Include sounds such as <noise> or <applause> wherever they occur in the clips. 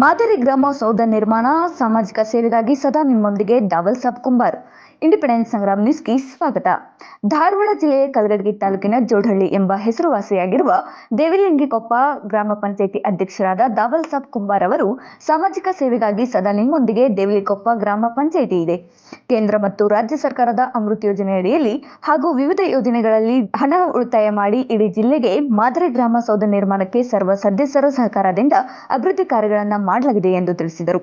ಮಾದರಿ ಗ್ರಾಮ ಸೌಧ ನಿರ್ಮಾಣ, ಸಾಮಾಜಿಕ ಸೇವೆಗಾಗಿ ಸದಾ ನಿಮ್ಮೊಂದಿಗೆ ಡಬಲ್ ಸಬ್ ಕುಂಬಾರ್. ಇಂಡಿಪೆಂಡೆನ್ಸ್ ಸಂಗ್ರಾಮ್ ನ್ಯೂಸ್ಗೆ ಸ್ವಾಗತ. ಧಾರವಾಡ ಜಿಲ್ಲೆಯ ಕಲಗಡಗಿ ತಾಲೂಕಿನ ಜೋಡಹಳ್ಳಿ ಎಂಬ ಹೆಸರುವಾಸಿಯಾಗಿರುವ ದೇವಿಲಿಂಗಿಕೊಪ್ಪ ಗ್ರಾಮ ಪಂಚಾಯಿತಿ ಅಧ್ಯಕ್ಷರಾದ ದಾವಲ್ ಸಾಬ್ ಕುಂಬಾರ್ ಅವರು ಸಾಮಾಜಿಕ ಸೇವೆಗಾಗಿ ಸದಾ ನಿಮ್ಮೊಂದಿಗೆ ದೇವಿಲಿಕೊಪ್ಪ ಗ್ರಾಮ ಪಂಚಾಯಿತಿ ಇದೆ. ಕೇಂದ್ರ ಮತ್ತು ರಾಜ್ಯ ಸರ್ಕಾರದ ಅಮೃತ್ ಯೋಜನೆ ಅಡಿಯಲ್ಲಿ ಹಾಗೂ ವಿವಿಧ ಯೋಜನೆಗಳಲ್ಲಿ ಹಣ ಉಳಿತಾಯ ಮಾಡಿ ಇಡೀ ಜಿಲ್ಲೆಗೆ ಮಾದರಿ ಗ್ರಾಮ ಸೌಧ ನಿರ್ಮಾಣಕ್ಕೆ ಸರ್ವ ಸದಸ್ಯರ ಸಹಕಾರದಿಂದ ಅಭಿವೃದ್ಧಿ ಕಾರ್ಯಗಳನ್ನು ಮಾಡಲಾಗಿದೆ ಎಂದು ತಿಳಿಸಿದರು.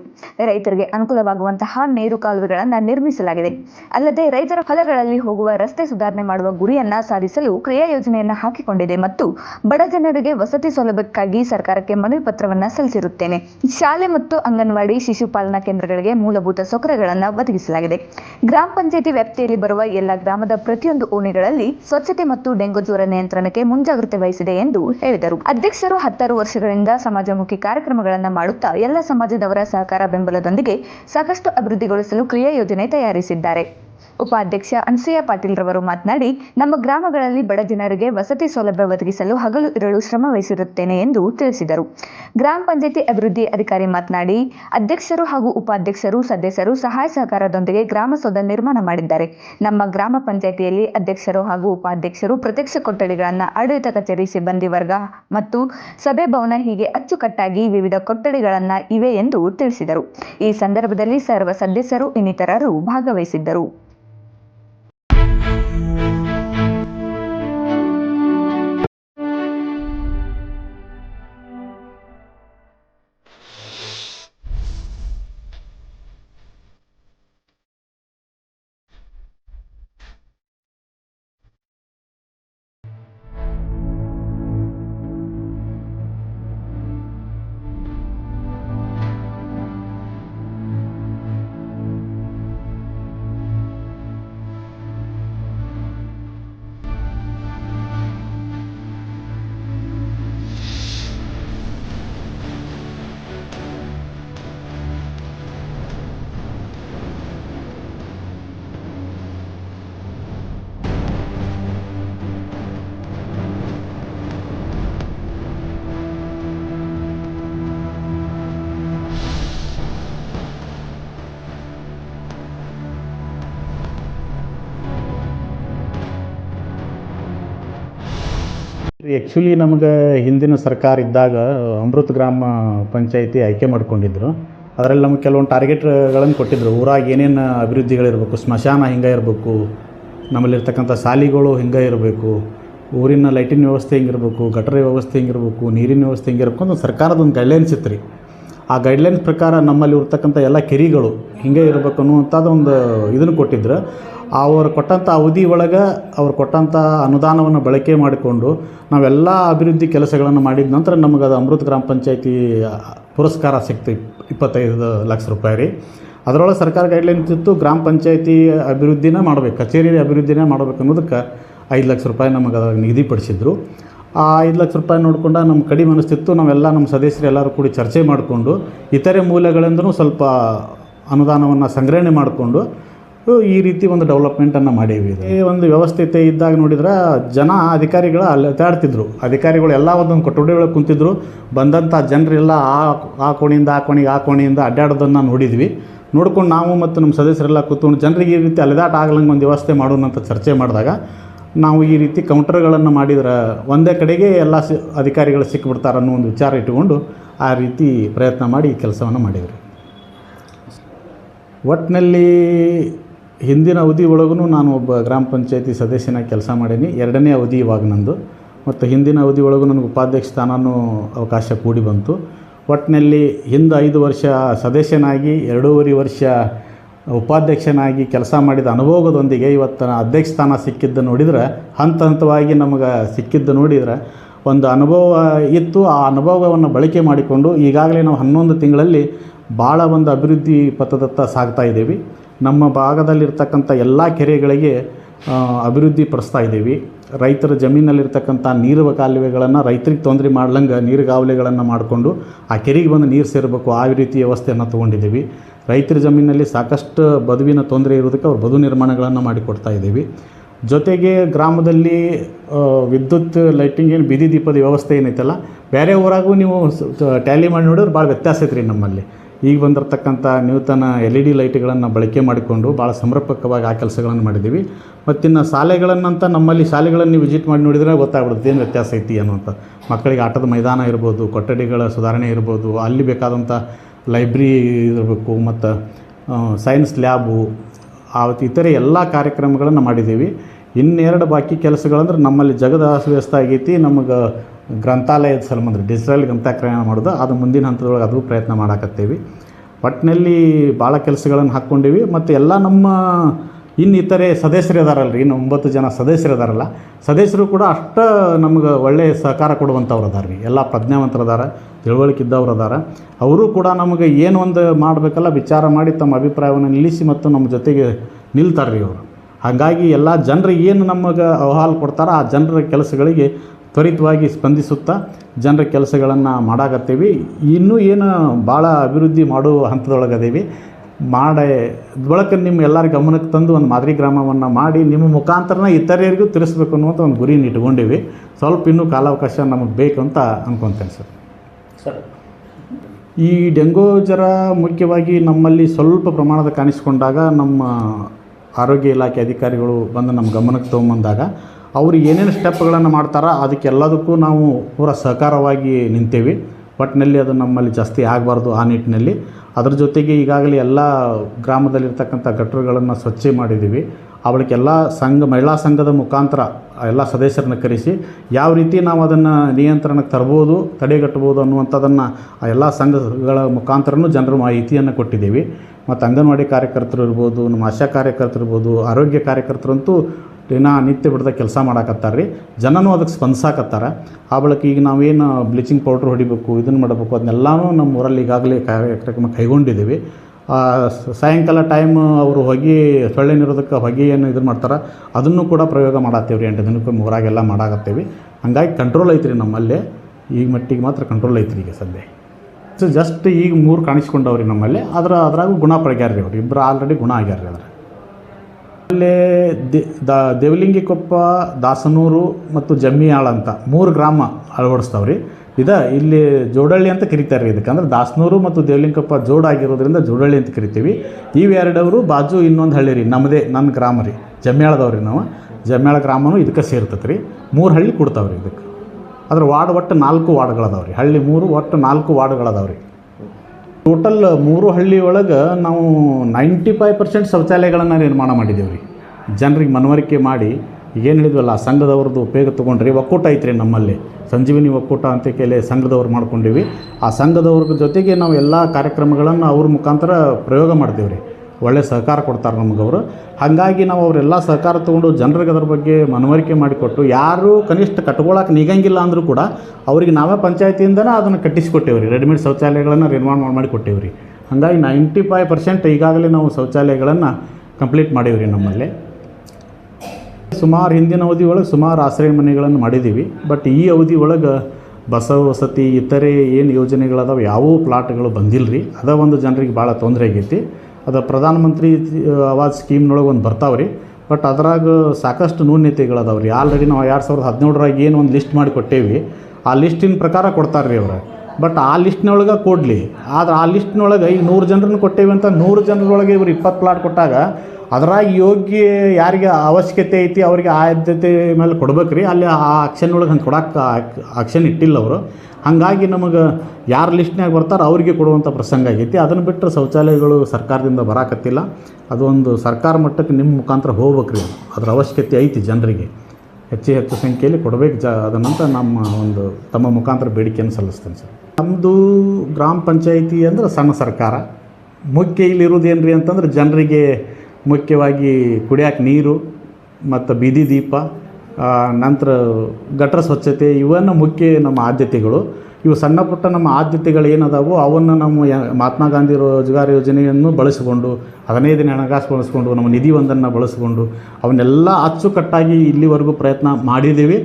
ರೈತರಿಗೆ ಅನುಕೂಲವಾಗುವಂತಹ ನೀರು ಕಾಲುವೆಗಳನ್ನು ನಿರ್ಮಿಸಲಾಗಿದೆ. ಅಲ್ಲದೆ ರೈತರ ಹೊಲಗಳಲ್ಲಿ ಹೋಗುವ ರಸ್ತೆ ಸುಧಾರಣೆ ಮಾಡುವ ಗುರಿಯನ್ನ ಸಾಧಿಸಲು ಕ್ರಿಯಾ ಯೋಜನೆಯನ್ನ ಹಾಕಿಕೊಂಡಿದೆ ಮತ್ತು ಬಡ ಜನರಿಗೆ ವಸತಿ ಸೌಲಭ್ಯಕ್ಕಾಗಿ ಸರ್ಕಾರಕ್ಕೆ ಮನವಿ ಪತ್ರವನ್ನ ಸಲ್ಲಿಸಿರುತ್ತೇನೆ. ಶಾಲೆ ಮತ್ತು ಅಂಗನವಾಡಿ ಶಿಶುಪಾಲನಾ ಕೇಂದ್ರಗಳಿಗೆ ಮೂಲಭೂತ ಸೌಕರ್ಯಗಳನ್ನು ಒದಗಿಸಲಾಗಿದೆ. ಗ್ರಾಮ ಪಂಚಾಯಿತಿ ವ್ಯಾಪ್ತಿಯಲ್ಲಿ ಬರುವ ಎಲ್ಲ ಗ್ರಾಮದ ಪ್ರತಿಯೊಂದು ಓಣಿಗಳಲ್ಲಿ ಸ್ವಚ್ಛತೆ ಮತ್ತು ಡೆಂಗು ಜ್ವರ ನಿಯಂತ್ರಣಕ್ಕೆ ಮುಂಜಾಗ್ರತೆ ವಹಿಸಿದೆ ಎಂದು ಹೇಳಿದರು. ಅಧ್ಯಕ್ಷರು ಹತ್ತಾರು ವರ್ಷಗಳಿಂದ ಸಮಾಜಮುಖಿ ಕಾರ್ಯಕ್ರಮಗಳನ್ನು ಮಾಡುತ್ತಾ ಎಲ್ಲ ಸಮಾಜದವರ ಸಹಕಾರ ಬೆಂಬಲದೊಂದಿಗೆ ಸಾಕಷ್ಟು ಅಭಿವೃದ್ಧಿಗೊಳಿಸಲು ಕ್ರಿಯಾ ಯೋಜನೆ ತಯಾರಿಸಿದ್ದಾರೆ. ಉಪಾಧ್ಯಕ್ಷ ಅನ್ಸೂಯ ಪಾಟೀಲ್ ರವರು ಮಾತನಾಡಿ, ನಮ್ಮ ಗ್ರಾಮಗಳಲ್ಲಿ ಬಡ ಜನರಿಗೆ ವಸತಿ ಸೌಲಭ್ಯ ಒದಗಿಸಲು ಹಗಲು ಇರಲು ಶ್ರಮ ವಹಿಸಿರುತ್ತೇನೆ ಎಂದು ತಿಳಿಸಿದರು. ಗ್ರಾಮ ಪಂಚಾಯಿತಿ ಅಭಿವೃದ್ಧಿ ಅಧಿಕಾರಿ ಮಾತನಾಡಿ, ಅಧ್ಯಕ್ಷರು ಹಾಗೂ ಉಪಾಧ್ಯಕ್ಷರು ಸದಸ್ಯರು ಸಹಾಯ ಸಹಕಾರದೊಂದಿಗೆ ಗ್ರಾಮ ಸೌಧ ನಿರ್ಮಾಣ ಮಾಡಿದ್ದಾರೆ. ನಮ್ಮ ಗ್ರಾಮ ಪಂಚಾಯಿತಿಯಲ್ಲಿ ಅಧ್ಯಕ್ಷರು ಹಾಗೂ ಉಪಾಧ್ಯಕ್ಷರು ಪ್ರತ್ಯಕ್ಷ ಕೊಠಡಿಗಳನ್ನು ಆಡಳಿತ ಕಚೇರಿ, ಸಿಬ್ಬಂದಿ ವರ್ಗ ಮತ್ತು ಸಭೆ ಭವನ ಹೀಗೆ ಅಚ್ಚುಕಟ್ಟಾಗಿ ವಿವಿಧ ಕೊಠಡಿಗಳನ್ನು ಇವೆ ಎಂದು ತಿಳಿಸಿದರು. ಈ ಸಂದರ್ಭದಲ್ಲಿ ಸರ್ವ ಸದಸ್ಯರು ಇನ್ನಿತರರು ಭಾಗವಹಿಸಿದ್ದರು. ಆ್ಯಕ್ಚುಲಿ ನಮ್ಗೆ ಹಿಂದಿನ ಸರ್ಕಾರ ಇದ್ದಾಗ ಅಮೃತ್ ಗ್ರಾಮ ಪಂಚಾಯಿತಿ ಆಯ್ಕೆ ಮಾಡ್ಕೊಂಡಿದ್ರು. ಅದರಲ್ಲಿ ನಮ್ಗೆ ಕೆಲವೊಂದು ಟಾರ್ಗೆಟ್ಗಳನ್ನು ಕೊಟ್ಟಿದ್ದರು ಊರಾಗ ಏನೇನು ಅಭಿವೃದ್ಧಿಗಳಿರ್ಬೇಕು, ಸ್ಮಶಾನ ಹಿಂಗೆ ಇರಬೇಕು, ನಮ್ಮಲ್ಲಿರ್ತಕ್ಕಂಥ ಸಾಲಿಗಳು ಹಿಂಗೆ ಇರಬೇಕು, ಊರಿನ ಲೈಟಿನ ವ್ಯವಸ್ಥೆ ಹೆಂಗಿರಬೇಕು ಗಟರ ವ್ಯವಸ್ಥೆ ಹೆಂಗಿರ್ಬೇಕು ನೀರಿನ ವ್ಯವಸ್ಥೆ ಹೆಂಗಿರಬೇಕು ಅಂತ ಸರ್ಕಾರದ ಒಂದು ಗೈಡ್ಲೈನ್ಸ್ ಇತ್ತು ರೀ ಆ ಗೈಡ್ಲೈನ್ಸ್ ಪ್ರಕಾರ ನಮ್ಮಲ್ಲಿ ಇರ್ತಕ್ಕಂಥ ಎಲ್ಲ ಕೆರಿಗಳು ಹಿಂಗೆ ಇರಬೇಕು ಅನ್ನುವಂಥದ್ದು ಒಂದು ಇದನ್ನು ಕೊಟ್ಟಿದ್ರು. ಅವ್ರು ಕೊಟ್ಟಂಥ ಅವಧಿ ಒಳಗೆ ಅವ್ರು ಕೊಟ್ಟಂಥ ಅನುದಾನವನ್ನು ಬಳಕೆ ಮಾಡಿಕೊಂಡು ನಾವೆಲ್ಲ ಅಭಿವೃದ್ಧಿ ಕೆಲಸಗಳನ್ನು ಮಾಡಿದ ನಂತರ ನಮಗೆ ಅದು ಅಮೃತ ಗ್ರಾಮ ಪಂಚಾಯತಿ ಪುರಸ್ಕಾರ ಸಿಕ್ತು ಇಪ್ಪತ್ತೈದು ಲಕ್ಷ ರೂಪಾಯಿ ರೀ. ಅದರೊಳಗೆ ಸರ್ಕಾರ ಗೈಡ್ಲೈನ್ ಇತ್ತು ಗ್ರಾಮ ಪಂಚಾಯತಿ ಅಭಿವೃದ್ಧಿನೇ ಮಾಡಬೇಕು, ಕಚೇರಿ ಅಭಿವೃದ್ಧಿನೇ ಮಾಡ್ಬೇಕು ಅನ್ನೋದಕ್ಕೆ ಐದು ಲಕ್ಷ ರೂಪಾಯಿ ನಮಗೆ ಅದ್ರಾಗ ನಿಗದಿಪಡಿಸಿದ್ರು ಆ ಐದು ಲಕ್ಷ ರೂಪಾಯಿ ನೋಡಿಕೊಂಡ ನಮ್ಮ ಕಡಿಮೆ ಅನಿಸ್ತಿತ್ತು, ನಾವೆಲ್ಲ ನಮ್ಮ ಸದಸ್ಯರು ಎಲ್ಲರೂ ಕೂಡಿ ಚರ್ಚೆ ಮಾಡಿಕೊಂಡು ಇತರೆ ಮೂಲಗಳಿಂದನೂ ಸ್ವಲ್ಪ ಅನುದಾನವನ್ನು ಸಂಗ್ರಹಣೆ ಮಾಡಿಕೊಂಡು ಈ ರೀತಿ ಒಂದು ಡೆವಲಪ್ಮೆಂಟನ್ನು ಮಾಡೀವಿ ಈ ಒಂದು ವ್ಯವಸ್ಥಿತ ಇದ್ದಾಗ ನೋಡಿದ್ರೆ ಜನ ಅಧಿಕಾರಿಗಳು ಅಲ್ಲಿ ಅತ್ತಾಡ್ತಿದ್ರು ಅಧಿಕಾರಿಗಳು ಎಲ್ಲ ಒಂದೊಂದು ಕೊಠಡಿ ಕುಂತಿದ್ರು. ಬಂದಂಥ ಜನರೆಲ್ಲ ಆ ಆ ಕೋಣೆಯಿಂದ ಆ ಕೋಣೆಗೆ ಆ ಕೋಣೆಯಿಂದ ಅಡ್ಡಾಡೋದನ್ನು ನೋಡಿದ್ವಿ. ನೋಡ್ಕೊಂಡು ನಾವು ಮತ್ತು ನಮ್ಮ ಸದಸ್ಯರೆಲ್ಲ ಕೂತ್ಕೊಂಡು ಜನರಿಗೆ ಈ ರೀತಿ ಅಲೆದಾಟ ಆಗ್ಲಂಗೆ ಒಂದು ವ್ಯವಸ್ಥೆ ಮಾಡೋಣ ಅಂತ ಚರ್ಚೆ ಮಾಡಿದಾಗ ನಾವು ಈ ರೀತಿ ಕೌಂಟರ್ಗಳನ್ನು ಮಾಡಿದ್ರೆ ಒಂದೇ ಕಡೆಗೆ ಎಲ್ಲ ಸಿ, ಅಧಿಕಾರಿಗಳು ಸಿಕ್ಕಿಬಿಡ್ತಾರೆ ಅನ್ನೋ ಒಂದು ವಿಚಾರ ಇಟ್ಟುಕೊಂಡು ಆ ರೀತಿ ಪ್ರಯತ್ನ ಮಾಡಿ ಈ ಕೆಲಸವನ್ನು ಮಾಡಿದ್ರು ಒಟ್ಟಿನಲ್ಲಿ ಹಿಂದಿನ ಅವಧಿ ಒಳಗೂ ನಾನು ಒಬ್ಬ ಗ್ರಾಮ ಪಂಚಾಯತಿ ಸದಸ್ಯನಾಗಿ ಕೆಲಸ ಮಾಡೀನಿ. ಎರಡನೇ ಅವಧಿ ಇವಾಗ ನಂದು. ಮತ್ತು ಹಿಂದಿನ ಅವಧಿ ಒಳಗೂ ನನಗೆ ಉಪಾಧ್ಯಕ್ಷ ಸ್ಥಾನವೂ ಅವಕಾಶ ಕೂಡಿ ಬಂತು. ಒಟ್ಟಿನಲ್ಲಿ ಹಿಂದೆ ಐದು ವರ್ಷ ಸದಸ್ಯನಾಗಿ, ಎರಡೂವರೆ ವರ್ಷ ಉಪಾಧ್ಯಕ್ಷನಾಗಿ ಕೆಲಸ ಮಾಡಿದ ಅನುಭವದೊಂದಿಗೆ ಇವತ್ತು ಅಧ್ಯಕ್ಷ ಸ್ಥಾನ ಸಿಕ್ಕಿದ್ದು ನೋಡಿದ್ರೆ, ಹಂತ ಹಂತವಾಗಿ ನಮಗೆ ಸಿಕ್ಕಿದ್ದು ನೋಡಿದ್ರೆ ಒಂದು ಅನುಭವ ಇತ್ತು. ಆ ಅನುಭವವನ್ನು ಬಳಕೆ ಮಾಡಿಕೊಂಡು ಈಗಾಗಲೇ ನಾವು ಹನ್ನೊಂದು ತಿಂಗಳಲ್ಲಿ ಭಾಳ ಒಂದು ಅಭಿವೃದ್ಧಿ ಪಥದತ್ತ ಸಾಗ್ತಾ ಇದ್ದೀವಿ. ನಮ್ಮ ಭಾಗದಲ್ಲಿರ್ತಕ್ಕಂಥ ಎಲ್ಲ ಕೆರೆಗಳಿಗೆ ಅಭಿವೃದ್ಧಿ ಪಡಿಸ್ತಾ ಇದ್ದೀವಿ. ರೈತರ ಜಮೀನಲ್ಲಿರ್ತಕ್ಕಂಥ ನೀರು ಕಾಲುವೆಗಳನ್ನು ರೈತರಿಗೆ ತೊಂದರೆ ಮಾಡ್ಲಂಗೆ ನೀರುಗಾವಲೆಗಳನ್ನು ಮಾಡಿಕೊಂಡು ಆ ಕೆರೆಗೆ ಬಂದು ನೀರು ಸೇರಬೇಕು ಆ ರೀತಿ ವ್ಯವಸ್ಥೆಯನ್ನು ತೊಗೊಂಡಿದ್ದೀವಿ. ರೈತರ ಜಮೀನಲ್ಲಿ ಸಾಕಷ್ಟು ಬದುವಿನ ತೊಂದರೆ ಇರೋದಕ್ಕೆ ಅವ್ರು ಬದು ನಿರ್ಮಾಣಗಳನ್ನು ಮಾಡಿಕೊಡ್ತಾ ಇದ್ದೀವಿ. ಜೊತೆಗೆ ಗ್ರಾಮದಲ್ಲಿ ವಿದ್ಯುತ್, ಲೈಟಿಂಗ್ ಏನು ಬೀದಿ ದೀಪದ ವ್ಯವಸ್ಥೆ ಏನೈತಲ್ಲ, ಬೇರೆ ಊರಾಗೂ ನೀವು ಟ್ಯಾಲಿ ಮಾಡಿ ನೋಡಿದ್ರೆ ಭಾಳ ವ್ಯತ್ಯಾಸ ಐತ್ರಿ ನಮ್ಮಲ್ಲಿ. ಈಗ ಬಂದಿರತಕ್ಕಂಥ ನೂತನ ಎಲ್ ಇ ಡಿ ಲೈಟ್ಗಳನ್ನು ಬಳಕೆ ಮಾಡಿಕೊಂಡು ಭಾಳ ಸಮರ್ಪಕವಾಗಿ ಆ ಕೆಲಸಗಳನ್ನು ಮಾಡಿದ್ದೀವಿ. ಮತ್ತಿನ್ನು ಶಾಲೆಗಳನ್ನಂತ ನಮ್ಮಲ್ಲಿ ಶಾಲೆಗಳನ್ನು ವಿಸಿಟ್ ಮಾಡಿ ನೋಡಿದರೆ ಗೊತ್ತಾಗ್ಬಿಡುತ್ತೆ ಏನು ವ್ಯತ್ಯಾಸ ಐತಿ ಅನ್ನುವಂಥ. ಮಕ್ಕಳಿಗೆ ಆಟದ ಮೈದಾನ ಇರ್ಬೋದು, ಕೊಠಡಿಗಳ ಸುಧಾರಣೆ ಇರ್ಬೋದು, ಅಲ್ಲಿ ಬೇಕಾದಂಥ ಲೈಬ್ರರಿ ಇರಬೇಕು, ಮತ್ತು ಸೈನ್ಸ್ ಲ್ಯಾಬು ಆವತ್ತು ಇತರೆ ಎಲ್ಲ ಕಾರ್ಯಕ್ರಮಗಳನ್ನು ಮಾಡಿದ್ದೀವಿ. ಇನ್ನೆರಡು ಬಾಕಿ ಕೆಲಸಗಳಂದ್ರೆ ನಮ್ಮಲ್ಲಿ ಜಗದ ಅಸ್ತವ್ಯಸ್ತ ಆಗೈತಿ, ನಮಗೆ ಗ್ರಂಥಾಲಯದ ಸಲುವಾಗಿ ಡಿಜಿಟಲ್ ಗ್ರಂಥಾಕ್ರಯಣ ಮಾಡೋದು, ಅದು ಮುಂದಿನ ಹಂತದೊಳಗೆ ಅದು ಪ್ರಯತ್ನ ಮಾಡಾಕತ್ತೇವೆ. ಒಟ್ಟಿನಲ್ಲಿ ಭಾಳ ಕೆಲಸಗಳನ್ನು ಹಾಕ್ಕೊಂಡೀವಿ, ಮತ್ತು ಎಲ್ಲ ನಮ್ಮ ಇನ್ನಿತರೆ ಸದಸ್ಯರು ಅದಾರಲ್ರಿ, ಇನ್ನು ಒಂಬತ್ತು ಜನ ಸದಸ್ಯರು ಇದಾರಲ್ಲ ಸದಸ್ಯರು ಕೂಡ ಅಷ್ಟ ನಮ್ಗೆ ಒಳ್ಳೆಯ ಸಹಕಾರ ಕೊಡುವಂಥವ್ರು ಅದಾರ ರೀ ಎಲ್ಲ ಪ್ರಜ್ಞಾವಂತರು ಅದಾರ ತಿಳುವಳಿಕೆ ಇದ್ದವ್ರು ಅದಾರ. ಅವರು ಕೂಡ ನಮಗೆ ಏನು ಒಂದು ಮಾಡಬೇಕಲ್ಲ, ವಿಚಾರ ಮಾಡಿ ತಮ್ಮ ಅಭಿಪ್ರಾಯವನ್ನು ನಿಲ್ಲಿಸಿ ಮತ್ತು ನಮ್ಮ ಜೊತೆಗೆ ನಿಲ್ತಾರೆ ರೀ ಅವರು. ಹಾಗಾಗಿ ಎಲ್ಲ ಜನರು ಏನು ನಮಗೆ ಅಹವಾಲು ಕೊಡ್ತಾರೋ, ಆ ಜನರ ಕೆಲಸಗಳಿಗೆ ತ್ವರಿತವಾಗಿ ಸ್ಪಂದಿಸುತ್ತಾ ಜನರ ಕೆಲಸಗಳನ್ನು ಮಾಡಾಕತ್ತೀವಿ. ಇನ್ನೂ ಏನು ಭಾಳ ಅಭಿವೃದ್ಧಿ ಮಾಡೋ ಹಂತದೊಳಗದೇವಿ. ಮಾಡೇ ಬಳಕ ನಿಮ್ಮ ಎಲ್ಲರ ಗಮನಕ್ಕೆ ತಂದು ಒಂದು ಮಾದರಿ ಗ್ರಾಮವನ್ನು ಮಾಡಿ ನಿಮ್ಮ ಮುಖಾಂತರನ ಇತರರಿಗೂ ತಿಳಿಸ್ಬೇಕು ಅನ್ನುವಂಥ ಒಂದು ಗುರಿನ ಇಟ್ಕೊಂಡಿವಿ. ಸ್ವಲ್ಪ ಇನ್ನೂ ಕಾಲಾವಕಾಶ ನಮಗೆ ಬೇಕು ಅಂತ ಅಂದ್ಕೊತೇನೆ ಸರ್. ಸರ್. ಈ ಡೆಂಗೂ ಜ್ವರ ಮುಖ್ಯವಾಗಿ ನಮ್ಮಲ್ಲಿ ಸ್ವಲ್ಪ ಪ್ರಮಾಣದ ಕಾಣಿಸಿಕೊಂಡಾಗ ನಮ್ಮ ಆರೋಗ್ಯ ಇಲಾಖೆ ಅಧಿಕಾರಿಗಳು ಬಂದು ನಮ್ಮ ಗಮನಕ್ಕೆ ತೊಗೊಂಬಂದಾಗ ಅವರು ಏನೇನು ಸ್ಟೆಪ್ಗಳನ್ನು ಮಾಡ್ತಾರೋ ಅದಕ್ಕೆಲ್ಲದಕ್ಕೂ ನಾವು ಪೂರ ಸಹಕಾರವಾಗಿ ನಿಂತೇವೆ. ಒಟ್ಟಿನಲ್ಲಿ ಅದು ನಮ್ಮಲ್ಲಿ ಜಾಸ್ತಿ ಆಗಬಾರ್ದು ಆ ನಿಟ್ಟಿನಲ್ಲಿ. ಅದ್ರ ಜೊತೆಗೆ ಈಗಾಗಲೇ ಎಲ್ಲ ಗ್ರಾಮದಲ್ಲಿರ್ತಕ್ಕಂಥ ಗಟ್ಟರುಗಳನ್ನು ಸ್ವಚ್ಛ ಮಾಡಿದ್ದೀವಿ ಅವಳಿಗೆಲ್ಲ ಸಂಘ, ಮಹಿಳಾ ಸಂಘದ ಮುಖಾಂತರ ಎಲ್ಲ ಸದಸ್ಯರನ್ನ ಕರೆಸಿ ಯಾವ ರೀತಿ ನಾವು ಅದನ್ನು ನಿಯಂತ್ರಣಕ್ಕೆ ತರ್ಬೋದು ತಡೆಗಟ್ಟಬೋದು ಅನ್ನುವಂಥದ್ದನ್ನು ಆ ಎಲ್ಲ ಸಂಘಗಳ ಮುಖಾಂತರನೂ ಜನರ ಮಾಹಿತಿಯನ್ನು ಕೊಟ್ಟಿದ್ದೀವಿ. ಮತ್ತು ಅಂಗನವಾಡಿ ಕಾರ್ಯಕರ್ತರು ಇರ್ಬೋದು, ನಮ್ಮ ಆಶಾ ಕಾರ್ಯಕರ್ತರು ಇರ್ಬೋದು, ಆರೋಗ್ಯ ಕಾರ್ಯಕರ್ತರಂತೂ ದಿನ ನಿತ್ಯ ಬಿಡದ ಕೆಲಸ ಮಾಡಾಕತ್ತಾರೆ ರೀ ಜನನೂ ಅದಕ್ಕೆ ಸ್ಪಂದಿಸಾಕತ್ತಾರ. ಆ ಬಳಿಕ ಈಗ ನಾವೇನು ಬ್ಲೀಚಿಂಗ್ ಪೌಡ್ರ್ ಹೊಡಿಬೇಕು ಇದನ್ನು ಮಾಡಬೇಕು, ಅದನ್ನೆಲ್ಲನೂ ನಮ್ಮ ಊರಲ್ಲಿ ಈಗಾಗಲೇ ಕಾರ್ಯಕ್ರಮ ಕೈಗೊಂಡಿದ್ದೀವಿ ಸಾಯಂಕಾಲ ಟೈಮ್ ಅವರು ಹೊಗೆ, ಸೊಳ್ಳೆ ನಿರೋಧಕ ಹೊಗೆ ಏನು ಇದನ್ನು ಮಾಡ್ತಾರೆ, ಅದನ್ನು ಕೂಡ ಪ್ರಯೋಗ ಮಾಡತ್ತೇವೆ ರೀ ಎಂಟು ದಿನಕ್ಕೆ ಊರಾಗೆಲ್ಲ ಮಾಡಾಕತ್ತೇವೆ. ಹಂಗಾಗಿ ಕಂಟ್ರೋಲ್ ಐತ್ರಿ ನಮ್ಮಲ್ಲೇ. ಈಗ ಮಟ್ಟಿಗೆ ಮಾತ್ರ ಕಂಟ್ರೋಲ್ ಐತ್ರಿ ಈಗ ಸದ್ಯ. ಸೊ ಜಸ್ಟ್ ಈಗ ಮೂರು ಕಾಣಿಸ್ಕೊಂಡವ್ರಿ ನಮ್ಮಲ್ಲಿ. ಅದರ ಅದ್ರಾಗೂ ಗುಣ ಪಡ್ಯಾರ ರೀ ಅವ್ರು. ಇಬ್ಬರು ಆಲ್ರೆಡಿ ಗುಣ ಆಗ್ಯಾರ ರೀ ಅದ್ರ ಅಲ್ಲೇ ದೇವಲಿಂಗಿಕೊಪ್ಪ, ದಾಸನೂರು ಮತ್ತು ಜಮ್ಮಿಯಾಳ ಅಂತ ಮೂರು ಗ್ರಾಮ ಅಳವಡಿಸ್ತಾವ್ರಿ. ಇದ ಇಲ್ಲಿ ಜೋಡಳ್ಳಿ ಅಂತ ಕರಿತಾರೆ ರೀ ಇದಕ್ಕೆ. ಅಂದ್ರೆ ದಾಸನೂರು ಮತ್ತು ದೇವಲಿಂಗಪ್ಪ ಜೋಡಾಗಿರೋದ್ರಿಂದ ಜೋಡಳ್ಳಿ ಅಂತ ಕರಿತೀವಿ. ಇವೆರಡವರು ಬಾಜು ಇನ್ನೊಂದು ಹಳ್ಳಿ ರೀ ನಮ್ಮದೇ ನನ್ನ ಗ್ರಾಮ ರೀ. ಜಮ್ಯಾಳದವ್ರಿ ನಾವು. ಜಮ್ಯಾಳ ಗ್ರಾಮನೂ ಇದಕ್ಕೆ ಸೇರ್ತೈತೆ ರೀ ಮೂರು ಹಳ್ಳಿ ಕೊಡ್ತಾವ್ರಿ ಇದಕ್ಕೆ. ಅದ್ರ ವಾರ್ಡ್ ಒಟ್ಟು ನಾಲ್ಕು ವಾರ್ಡ್ಗಳದಾವ್ರಿ. ಹಳ್ಳಿ ಮೂರು, ಒಟ್ಟು ನಾಲ್ಕು ವಾರ್ಡ್ಗಳದಾವ್ರಿ. ಟೋಟಲ್ ಮೂರು ಹಳ್ಳಿ ಒಳಗೆ ನಾವು ನೈಂಟಿ ಫೈವ್ ಪರ್ಸೆಂಟ್ ಶೌಚಾಲಯಗಳನ್ನು ನಿರ್ಮಾಣ ಮಾಡಿದ್ದೇವೆ ರೀ. ಜನರಿಗೆ ಮನವರಿಕೆ ಮಾಡಿ ಏನು ಹೇಳಿದ್ವಲ್ಲ, ಸಂಘದವ್ರದ್ದು ಉಪಯೋಗ ತೊಗೊಂಡ್ರಿ, ಒಕ್ಕೂಟ ಐತ್ರಿ ನಮ್ಮಲ್ಲಿ. ಸಂಜೀವಿನಿ ಒಕ್ಕೂಟ ಅಂತ ಕೇಳಿ ಸಂಘದವ್ರು ಮಾಡ್ಕೊಂಡಿವಿ. ಆ ಸಂಘದವ್ರ ಜೊತೆಗೆ ನಾವು ಎಲ್ಲ ಕಾರ್ಯಕ್ರಮಗಳನ್ನು ಅವ್ರ ಮುಖಾಂತರ ಪ್ರಯೋಗ ಮಾಡ್ತೀವಿ ರೀ. ಒಳ್ಳೆ ಸಹಕಾರ ಕೊಡ್ತಾರೆ ನಮಗವರು. ಹಾಗಾಗಿ ನಾವು ಅವರೆಲ್ಲ ಸಹಕಾರ ತೊಗೊಂಡು ಜನರಿಗೆ ಅದ್ರ ಬಗ್ಗೆ ಮನವರಿಕೆ ಮಾಡಿಕೊಟ್ಟು, ಯಾರು ಕನಿಷ್ಠ ಕಟ್ಕೊಳಕ್ಕೆ ನೀಗಂಗಿಲ್ಲ ಅಂದರೂ ಕೂಡ ಅವರಿಗೆ ನಾವೇ ಪಂಚಾಯತಿಯಿಂದನೇ ಅದನ್ನು ಕಟ್ಟಿಸಿಕೊಟ್ಟೇವೆ ರೀ ರೆಡಿಮೇಡ್ ಶೌಚಾಲಯಗಳನ್ನು ನಿರ್ಮಾಣ ಮಾಡಿ ರೀ ಹಾಗಾಗಿ ನೈಂಟಿ ಫೈವ್ ಪರ್ಸೆಂಟ್ ಈಗಾಗಲೇ ನಾವು ಶೌಚಾಲಯಗಳನ್ನು ಕಂಪ್ಲೀಟ್ ಮಾಡೀವಿ ನಮ್ಮಲ್ಲಿ. ಸುಮಾರು ಹಿಂದಿನ ಅವಧಿ ಒಳಗೆ ಸುಮಾರು ಆಶ್ರಯ ಮನೆಗಳನ್ನು ಮಾಡಿದ್ದೀವಿ ಬಟ್ ಈ ಅವಧಿ ಒಳಗೆ ಬಸವ ವಸತಿ, ಇತರೆ ಏನು ಯೋಜನೆಗಳದಾವೆ, ಯಾವೂ ಪ್ಲಾಟ್ಗಳು ಬಂದಿಲ್ಲ ರೀ ಅದ ಒಂದು ಜನರಿಗೆ ಭಾಳ ತೊಂದರೆ ಆಗೈತಿ. ಅದು ಪ್ರಧಾನಮಂತ್ರಿ ಆವಾಸ್ ಸ್ಕೀಮ್ನೊಳಗೆ ಒಂದು ಬರ್ತಾವೆ ರೀ ಬಟ್ ಅದ್ರಾಗ ಸಾಕಷ್ಟು ನ್ಯೂನ್ಯತೆಗಳದಾವೆ ರೀ ಆಲ್ರೆಡಿ ನಾವು ಎರಡು ಸಾವಿರದ ಹದಿನೇಳರಾಗ ಏನು ಒಂದು ಲಿಸ್ಟ್ ಮಾಡಿ ಕೊಟ್ಟೇವಿ, ಆ ಲಿಸ್ಟಿನ ಪ್ರಕಾರ ಕೊಡ್ತಾರೆ ರೀ ಅವ್ರು. ಬಟ್ ಆ ಲಿಸ್ಟ್ನೊಳಗೆ ಕೊಡಲಿ. ಆದ್ರೆ ಆ ಲಿಸ್ಟ್ನೊಳಗೆ ಈಗ ನೂರು ಜನರನ್ನು ಕೊಟ್ಟೇವಿ ಅಂತ ನೂರು ಜನರೊಳಗೆ ಇವ್ರು ಇಪ್ಪತ್ತು ಪ್ಲಾಟ್ ಕೊಟ್ಟಾಗ ಅದ್ರಾಗ ಯೋಗ್ಯ ಯಾರಿಗೆ ಅವಶ್ಯಕತೆ ಐತಿ ಅವರಿಗೆ ಆದ್ಯತೆ ಮೇಲೆ ಕೊಡ್ಬೇಕು ರೀ ಅಲ್ಲಿ ಆ ಆಕ್ಷನ್ ಒಳಗೆ ಹಂಗೆ ಕೊಡಕ್ಕೆ ಆಕ್ಷನ್ ಇಟ್ಟಿಲ್ಲ ಅವರು. ಹಾಗಾಗಿ ನಮಗೆ ಯಾರು ಲಿಸ್ಟ್ನಾಗ ಬರ್ತಾರೋ ಅವರಿಗೆ ಕೊಡುವಂಥ ಪ್ರಸಂಗ ಆಗೈತಿ. ಅದನ್ನು ಬಿಟ್ಟರೆ ಶೌಚಾಲಯಗಳು ಸರ್ಕಾರದಿಂದ ಬರಾಕತ್ತಿಲ್ಲ. ಅದೊಂದು ಸರ್ಕಾರ ಮಟ್ಟಕ್ಕೆ ನಿಮ್ಮ ಮುಖಾಂತರ ಹೋಗ್ಬೇಕ್ರಿ ಅದರ ಅವಶ್ಯಕತೆ ಐತಿ ಜನರಿಗೆ. ಹೆಚ್ಚು ಹೆಚ್ಚು ಸಂಖ್ಯೆಯಲ್ಲಿ ಕೊಡಬೇಕು ಜ, ಅದನ್ನಂತ ನಮ್ಮ ಒಂದು, ತಮ್ಮ ಮುಖಾಂತರ ಬೇಡಿಕೆಯನ್ನು ಸಲ್ಲಿಸ್ತೇನೆ ಸರ್. ನಮ್ಮದು ಗ್ರಾಮ ಪಂಚಾಯಿತಿ ಅಂದ್ರೆ ಸಣ್ಣ ಸರ್ಕಾರ. ಮುಖ್ಯ ಇಲ್ಲಿರೋದೇನು ರೀ ಅಂತಂದ್ರೆ ಜನರಿಗೆ ಮುಖ್ಯವಾಗಿ ಕುಡಿಯೋಕೆ ನೀರು, ಮತ್ತು ಬೀದಿ ದೀಪ ನಂತರ ಗಟರ ಸ್ವಚ್ಛತೆ, ಇವನ್ನು ಮುಖ್ಯ ನಮ್ಮ ಆದ್ಯತೆಗಳು. ಇವು ಸಣ್ಣ ಪುಟ್ಟ ನಮ್ಮ ಆದ್ಯತೆಗಳು ಏನದಾವೋ ಅವನ್ನು ನಮ್ಮ ಮಹಾತ್ಮ ಗಾಂಧಿ ರೋಜ್ಗಾರ್ ಯೋಜನೆಯನ್ನು ಬಳಸಿಕೊಂಡು, ಹದಿನೈದು ದಿನ ಹಣಕಾಸು ಬಳಸ್ಕೊಂಡು, ನಮ್ಮ ನಿಧಿ ಒಂದನ್ನು ಬಳಸಿಕೊಂಡು, ಅವನ್ನೆಲ್ಲ ಅಚ್ಚುಕಟ್ಟಾಗಿ ಇಲ್ಲಿವರೆಗೂ ಪ್ರಯತ್ನ ಮಾಡಿದ್ದೀವಿ.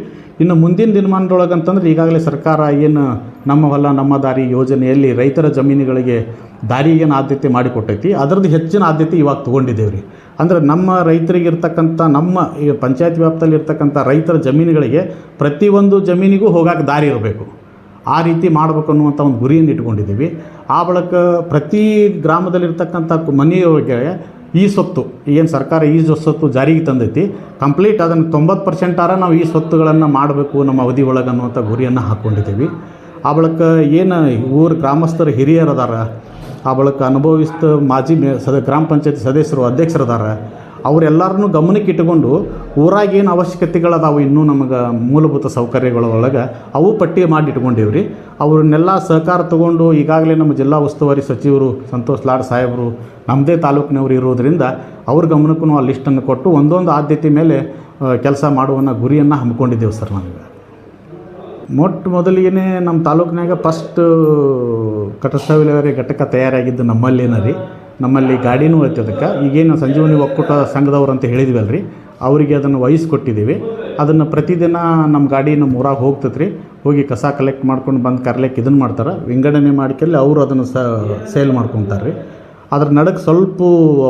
ಇನ್ನು ಮುಂದಿನ ದಿನಮಾನದೊಳಗೆ ಅಂತಂದ್ರೆ ಈಗಾಗಲೇ ಸರ್ಕಾರ ಏನು ನಮ್ಮ ಹೊಲ, ನಮ್ಮ ದಾರಿ ಯೋಜನೆಯಲ್ಲಿ ರೈತರ ಜಮೀನುಗಳಿಗೆ ದಾರಿಗೇನು ಆದ್ಯತೆ ಮಾಡಿಕೊಟ್ಟೈತಿ, ಅದರದ್ದು ಹೆಚ್ಚಿನ ಆದ್ಯತೆ ಇವಾಗ ತೊಗೊಂಡಿದ್ದೇವೆ ರೀ ಅಂದರೆ ನಮ್ಮ ರೈತರಿಗೆ ಇರ್ತಕ್ಕಂಥ, ನಮ್ಮ ಈ ಪಂಚಾಯತ್ ವ್ಯಾಪ್ತಿಯಲ್ಲಿ ಇರ್ತಕ್ಕಂಥ ರೈತರ ಜಮೀನುಗಳಿಗೆ ಪ್ರತಿಯೊಂದು ಜಮೀನಿಗೂ ಹೋಗಕ್ಕೆ ದಾರಿ ಇರಬೇಕು. ಆ ರೀತಿ ಮಾಡಬೇಕು ಅನ್ನುವಂಥ ಒಂದು ಗುರಿಯನ್ನು ಇಟ್ಕೊಂಡಿದ್ದೀವಿ ಆ ಬಳಿಕ ಪ್ರತಿ ಗ್ರಾಮದಲ್ಲಿರ್ತಕ್ಕಂಥ ಮನೆಯವರಿಗೆ ಈ ಸೊತ್ತು ಏನು ಸರ್ಕಾರ ಈ ಸೊತ್ತು ಜಾರಿಗೆ ತಂದೈತಿ, ಕಂಪ್ಲೀಟ್ ಅದನ್ನು ತೊಂಬತ್ತು ಪರ್ಸೆಂಟಾರ ನಾವು ಈ ಸ್ವತ್ತುಗಳನ್ನು ಮಾಡಬೇಕು ನಮ್ಮ ಅವಧಿ ಒಳಗೆ ಅನ್ನುವಂಥ ಗುರಿಯನ್ನು ಹಾಕ್ಕೊಂಡಿದ್ದೀವಿ ಆ ಬಳಿಕ ಏನು ಊರು ಗ್ರಾಮಸ್ಥರು ಹಿರಿಯರು ಅದಾರ ಆ ಬಳಿಕ ಅನುಭವಿಸ್ತ ಮಾಜಿ ಮೇ, ಸದ, ಗ್ರಾಮ ಪಂಚಾಯತ್ ಸದಸ್ಯರು, ಅಧ್ಯಕ್ಷರದಾರ, ಅವರೆಲ್ಲರನ್ನೂ ಗಮನಕ್ಕೆ ಇಟ್ಟುಕೊಂಡು ಊರಾಗ ಏನು ಅವಶ್ಯಕತೆಗಳದಾವು ಇನ್ನೂ ನಮಗೆ ಮೂಲಭೂತ ಸೌಕರ್ಯಗಳ ಒಳಗೆ ಅವು ಪಟ್ಟಿ ಮಾಡಿ ಇಟ್ಕೊಂಡಿವ್ರಿ. ಅವ್ರನ್ನೆಲ್ಲ ಸಹಕಾರ ತಗೊಂಡು ಈಗಾಗಲೇ ನಮ್ಮ ಜಿಲ್ಲಾ ಉಸ್ತುವಾರಿ ಸಚಿವರು ಸಂತೋಷ್ ಲಾಡ್ ಸಾಹೇಬರು ನಮ್ಮದೇ ತಾಲೂಕಿನವರು ಇರೋದರಿಂದ ಅವ್ರ ಗಮನಕ್ಕೂ ಆ ಲಿಸ್ಟನ್ನು ಕೊಟ್ಟು ಒಂದೊಂದು ಆದ್ಯತೆ ಮೇಲೆ ಕೆಲಸ ಮಾಡುವನ್ನ ಗುರಿಯನ್ನು ಹಮ್ಮಿಕೊಂಡಿದ್ದೇವೆ ಸರ್ ನಮಗೆ. ಮೊಟ್ಟ ಮೊದಲಿಗೆ ನಮ್ಮ ತಾಲೂಕಿನಾಗ ಫಸ್ಟ್ ವಿಲೇವಾರಿ ಘಟಕ ತಯಾರಾಗಿದ್ದು ನಮ್ಮಲ್ಲೇನ ರೀ. ನಮ್ಮಲ್ಲಿ ಗಾಡಿನೂ ಐತೆ ಅದಕ್ಕೆ. ಈಗೇನು ಸಂಜೀವನಿ ಒಕ್ಕೂಟ ಸಂಘದವ್ರು ಅಂತ ಹೇಳಿದ್ವಿ ಅಲ್ರಿ ಅವರಿಗೆ ಅದನ್ನು ವಹಿಸ್ಕೊಟ್ಟಿದ್ದೀವಿ ಅದನ್ನು ಪ್ರತಿದಿನ ನಮ್ಮ ಗಾಡಿ ನಮ್ಮ ಊರಾಗ ಹೋಗ್ತೈತೆ ಹೋಗಿ ಕಸ ಕಲೆಕ್ಟ್ ಮಾಡ್ಕೊಂಡು ಬಂದು ಕರ್ಲೆಕ್ಕೆ ಇದನ್ನು ಮಾಡ್ತಾರೆ. ವಿಂಗಡಣೆ ಮಾಡ್ಕೊಳ್ಳಿ ಅವರು ಅದನ್ನು ಸೇಲ್ ಮಾಡ್ಕೊತಾರೆ ರೀ ಅದ್ರ ನಡಕ್ಕೆ ಸ್ವಲ್ಪ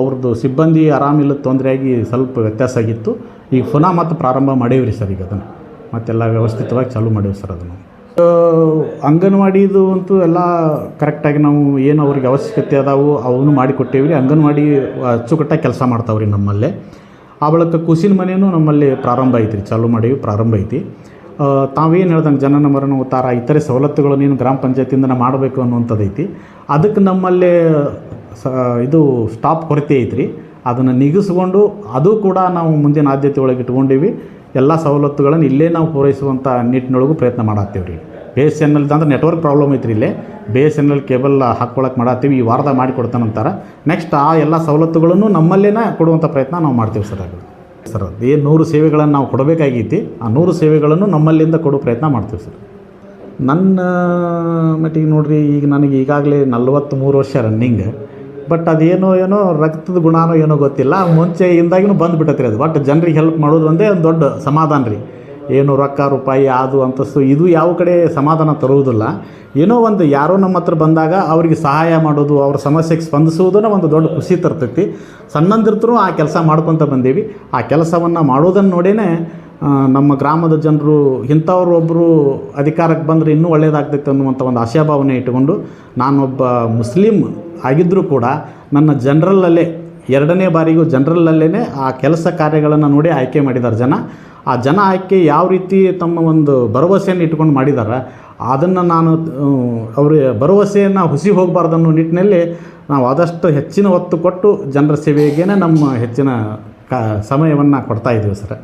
ಅವ್ರದ್ದು ಸಿಬ್ಬಂದಿ ಆರಾಮಿಲ್ಲ ತೊಂದರೆಯಾಗಿ ಸ್ವಲ್ಪ ವ್ಯತ್ಯಾಸ ಆಗಿತ್ತು. ಈಗ ಪುನಃ ಮತ್ತೆ ಪ್ರಾರಂಭ ಮಾಡೀವ್ರಿ ಸರ್ ಈಗ ಅದನ್ನು. ಮತ್ತೆಲ್ಲ ವ್ಯವಸ್ಥಿತವಾಗಿ ಚಾಲೂ ಮಾಡೀವಿ ಸರ್ ಅದನ್ನು. ಅಂಗನವಾಡಿದು ಅಂತೂ ಎಲ್ಲ ಕರೆಕ್ಟಾಗಿ ನಾವು ಏನು ಅವ್ರಿಗೆ ಅವಶ್ಯಕತೆ ಅದಾವು ಅವನು ಮಾಡಿಕೊಟ್ಟೇವಿ ರೀ. ಅಂಗನವಾಡಿ ಅಚ್ಚುಕಟ್ಟಾಗಿ ಕೆಲಸ ಮಾಡ್ತಾವ್ರಿ ನಮ್ಮಲ್ಲೇ. ಆ ಬಳಿಕ ಕುಸಿನ ಮನೆಯೂ ನಮ್ಮಲ್ಲಿ ಪ್ರಾರಂಭ ಐತ್ರಿ, ಚಾಲೂ ಮಾಡಿ ಪ್ರಾರಂಭ ಐತಿ. ತಾವೇನು ಹೇಳ್ದಂಗೆ ಜನನ ಮರಣ ಉತ್ತಾರ, ಇತರೆ ಸವಲತ್ತುಗಳನ್ನು ಏನು ಗ್ರಾಮ ಪಂಚಾಯತಿಯಿಂದ ಮಾಡಬೇಕು ಅನ್ನುವಂಥದ್ದೈತಿ ಅದಕ್ಕೆ ನಮ್ಮಲ್ಲಿ ಸ, ಇದು ಸ್ಟಾಪ್ ಕೊರತೆ ಐತ್ರಿ. ಅದನ್ನು ನಿಗಿಸ್ಕೊಂಡು ಅದು ಕೂಡ ನಾವು ಮುಂದಿನ ಆದ್ಯತೆ ಒಳಗೆ ಇಟ್ಕೊಂಡೀವಿ. ಎಲ್ಲ ಸವಲತ್ತುಗಳನ್ನು ಇಲ್ಲೇ ನಾವು ಪೂರೈಸುವಂಥ ನಿಟ್ಟಿನೊಳಗೂ ಪ್ರಯತ್ನ ಮಾಡತ್ತೀವಿ ರೀ. ಬಿ ಎಸ್ ಎನ್ ಎಲ್ ಅಂದ್ರೆ ನೆಟ್ವರ್ಕ್ ಪ್ರಾಬ್ಲಮ್ ಐತ್ರಿ ಇಲ್ಲೇ. B S N L cable ಹಾಕ್ಕೊಳಕ್ಕೆ ಮಾಡತ್ತೀವಿ, ಈ ವಾರದ ಮಾಡಿ ಕೊಡ್ತಾನಂತಾರೆ ನೆಕ್ಸ್ಟ್ ಆ ಎಲ್ಲ ಸವಲತ್ತುಗಳನ್ನು ನಮ್ಮಲ್ಲೇನೇ ಕೊಡುವಂಥ ಪ್ರಯತ್ನ ನಾವು ಮಾಡ್ತೀವಿ ಸರ್ ಅದು. ಸರ್ ಏನು ನೂರು ಸೇವೆಗಳನ್ನು ನಾವು ಕೊಡಬೇಕಾಗೈತಿ, ಆ ನೂರು ಸೇವೆಗಳನ್ನು ನಮ್ಮಲ್ಲಿಂದ ಕೊಡೋ ಪ್ರಯತ್ನ ಮಾಡ್ತೀವಿ ಸರ್. ನನ್ನ ಮಟ್ಟಿಗೆ ನೋಡ್ರಿ, ಈಗ ನನಗೆ ಈಗಾಗಲೇ ನಲ್ವತ್ತ್ಮೂರು ವರ್ಷ ರನ್ನಿಂಗ್ ಬಟ್ ಅದೇನೋ ಏನೋ ರಕ್ತದ ಗುಣನೋ ಏನೋ ಗೊತ್ತಿಲ್ಲ. ಮುಂಚೆ ಇಂದಾಗಿನೂ ರೀ ಅದು. ಬಟ್ ಜನರಿಗೆ ಹೆಲ್ಪ್ ಮಾಡೋದು ಒಂದೇ ಒಂದು ದೊಡ್ಡ ಸಮಾಧಾನ ರೀ. ಏನು ರೊಕ್ಕ, ರೂಪಾಯಿ ಅದು ಅಂತಸ್ತು, ಇದು ಯಾವ ಕಡೆ ಸಮಾಧಾನ ತರುವುದಿಲ್ಲ. ಏನೋ ಒಂದು ಯಾರೋ ನಮ್ಮ ಹತ್ರ ಬಂದಾಗ ಅವರಿಗೆ ಸಹಾಯ ಮಾಡೋದು, ಅವ್ರ ಸಮಸ್ಯೆಗೆ ಸ್ಪಂದಿಸುವುದನ್ನು ಒಂದು ದೊಡ್ಡ ಖುಷಿ ತರ್ತೈತಿ. ಸಣ್ಣಂದಿರ್ತರೂ ಆ ಕೆಲಸ ಮಾಡ್ಕೊತ ಬಂದೀವಿ. ಆ ಕೆಲಸವನ್ನು ಮಾಡೋದನ್ನು ನೋಡೇ ನಮ್ಮ ಗ್ರಾಮದ ಜನರು ಇಂಥವ್ರೊಬ್ಬರು ಅಧಿಕಾರಕ್ಕೆ ಬಂದರೆ ಇನ್ನೂ ಒಳ್ಳೆಯದಾಗ್ತೈತೆ ಅನ್ನುವಂಥ ಒಂದು ಆಶಾಭಾವನೆ ಇಟ್ಟುಕೊಂಡು ನಾನೊಬ್ಬ ಮುಸ್ಲಿಂ ಆಗಿದ್ದರೂ ಕೂಡ ನನ್ನ ಜನರಲ್ಲಲ್ಲೇ, ಎರಡನೇ ಬಾರಿಗೂ ಜನರಲ್ಲಲ್ಲೇ ಆ ಕೆಲಸ ಕಾರ್ಯಗಳನ್ನು ನೋಡಿ ಆಯ್ಕೆ ಮಾಡಿದ್ದಾರೆ ಜನ. ಆ ಜನ ಆಯ್ಕೆ ಯಾವ ರೀತಿ ತಮ್ಮ ಒಂದು ಭರವಸೆಯನ್ನು ಇಟ್ಕೊಂಡು ಮಾಡಿದ್ದಾರೆ ಅದನ್ನು ನಾನು ಅವರ ಭರವಸೆಯನ್ನು ಹುಸಿ ಹೋಗಬಾರ್ದು ಅನ್ನೋ ನಿಟ್ಟಿನಲ್ಲಿ ನಾವು ಆದಷ್ಟು ಹೆಚ್ಚಿನ ಒತ್ತು ಕೊಟ್ಟು ಜನರ ಸೇವೆಗೇನೆ ನಮ್ಮ ಹೆಚ್ಚಿನ ಕ, ಸಮಯವನ್ನು ಕೊಡ್ತಾಯಿದ್ದೀವಿ ಸರ್.